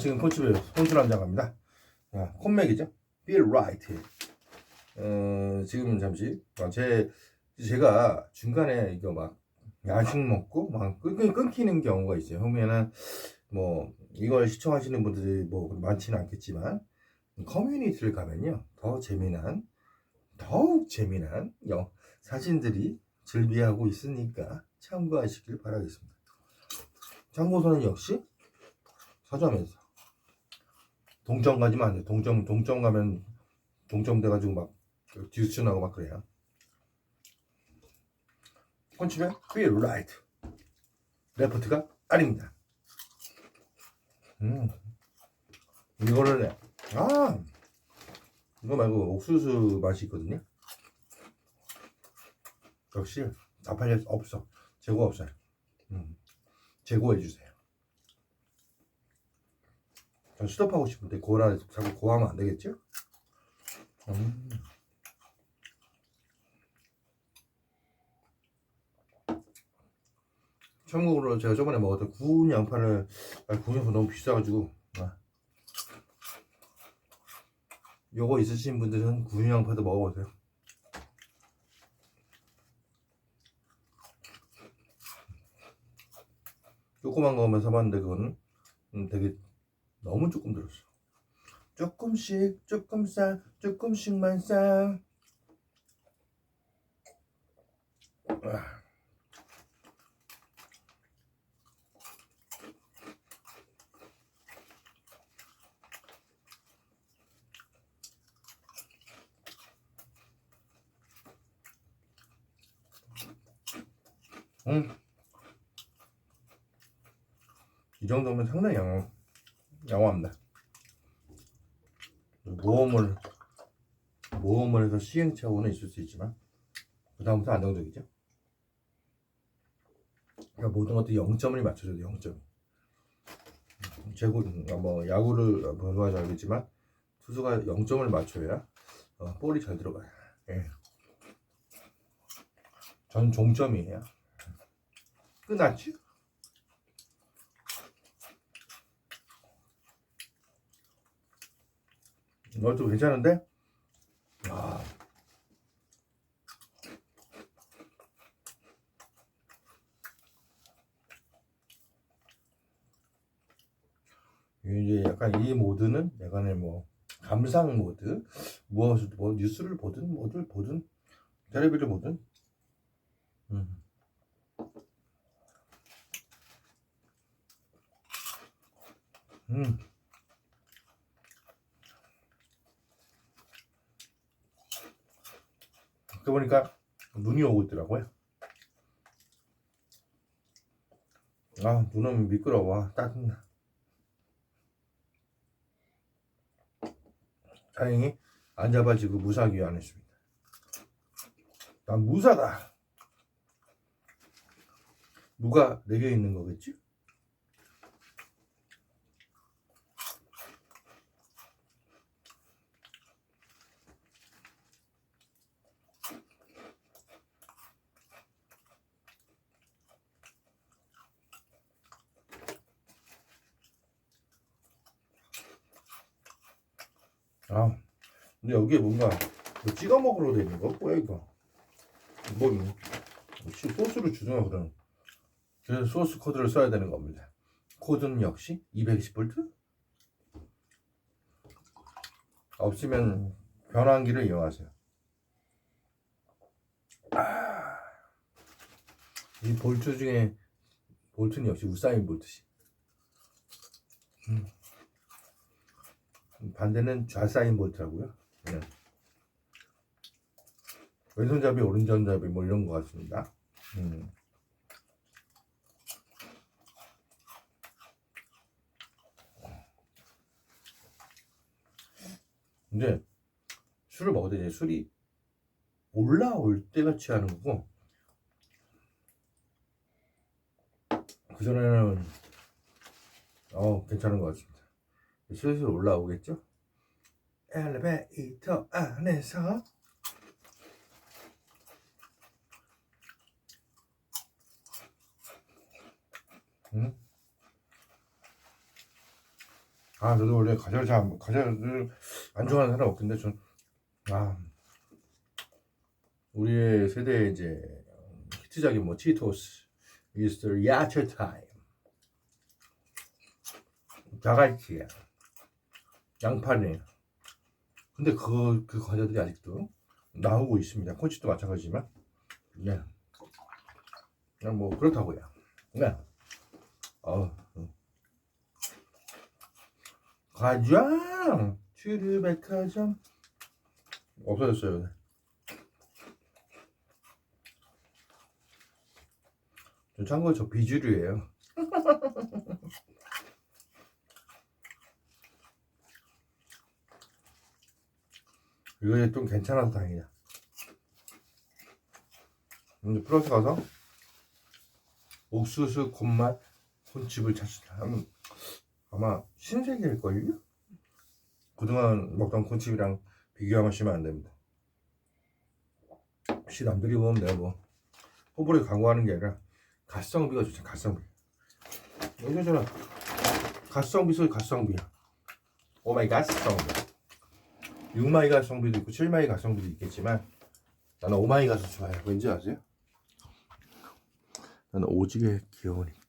지금 콘칩에 혼술 한잔 갑니다. 자, 콘맥이죠. Feel Right. 어, 지금 잠시 어, 제 제가 중간에 이거 막 야식 먹고 막 끊, 끊기는 경우가 있어요. 그러면은 뭐 이걸 시청하시는 분들이 뭐 많지는 않겠지만 커뮤니티를 가면요 더 재미난 더욱 재미난 영 사진들이 즐비하고 있으니까 참고하시길 바라겠습니다. 참고서는 역시 서점에서 동점 가지면 안 돼. 동점 동점 가면 동점 돼가지고 막 듀스 나고 막 그래요. 콘칩의 Feel Right 레포트가 아닙니다. 음 이거를 아 이거 말고 옥수수 맛이 있거든요. 역시 나팔려 없어 재고 없어요. 음, 재고해 주세요. 전 수납하고 싶은데 고라 자꾸 고하면 안 되겠죠? 음. 참고로 제가 저번에 먹었던 구운 양파를 아, 구운 양파 너무 비싸가지고 아. 요거 있으신 분들은 구운 양파도 먹어보세요. 조그만 거만 사봤는데 그거는 음, 되게 너무 조금 들었어. 조금씩 조금 싸 조금씩만 싸. 아. 음. 이 정도면 상당히 양호, 양호합니다. 모험을 모험을 해서 시행착오는 있을 수 있지만 그 다음부터 안정적이죠. 그러니까 모든 것도 0점을 맞춰줘야 돼 0점. 제고 뭐 야구를 보셔서 알겠지만 투수가 0점을 맞춰야 어, 볼이 잘 들어가요. 예. 전 종점이에요. 끝났지? 이것도 괜찮은데? 아. 이제 약간 이 모드는 약간의 뭐 감상 모드 무엇을 뭐 뉴스를 보든 뭐를 보든 텔레비를 보든 음. 음. 그러고 보니까 눈이 오고 있더라고요. 아, 눈은 미끄러워. 짜증나. 다행히 안 잡아지고 무사하게 안 했습니다. 난 무사다. 누가 내게 있는 거겠지? 아, 근데 여기에 뭔가 뭐 찍어 먹으러 돼 있는 거? 뭐야 이거? 뭐 혹시 소스를 주잖아 그럼. 그래서 소스 코드를 써야 되는 겁니다. 코드는 역시 220V. 없으면 변환기를 이용하세요. 아, 이 볼트 중에 볼트는 역시 우사인 볼트시. 음. 반대는 좌사인 볼트라고요. 네. 왼손잡이, 오른손잡이 뭐 이런 것 같습니다. 음. 근데 술을 때 이제 술이 올라올 때가 취하는 거고 그 전에는 어 괜찮은 것 같습니다. 슬슬 올라오겠죠? 엘리베이터 안에서 응? 아 저도 원래 과자를 잘 안- 과자를 안 좋아하는 사람 없긴데 전아 우리의 세대의 이제 히트작인 뭐 치토스 미스터 야채 타임 자갈치야 양파네 근데 그, 그 과자들이 아직도 나오고 있습니다 콘치도 마찬가지지만 네. 그냥 뭐 그렇다고요 네. 어, 가장 주류백화점 없어졌어요. 저 참고로 저 비주류예요. 이거 좀 괜찮아서 다행이야. 근데 플러스 가서 옥수수 곤맛 콘칩을 찾으면 아마 신세계일걸요? 그동안 먹던 콘칩이랑 비교하시면 안 됩니다. 혹시 남들이 보면 내가 뭐 호불호 광고하는 게 아니라 가성비가 좋죠 가성비. 이거잖아 가성비 소리 가성비야. 오마이 가성비. 6마이 가성비도 있고 7마이 가성비도 있겠지만 나는 오마이 가서 좋아해요. 왠지 아세요? 나는 오지게 귀여우니까.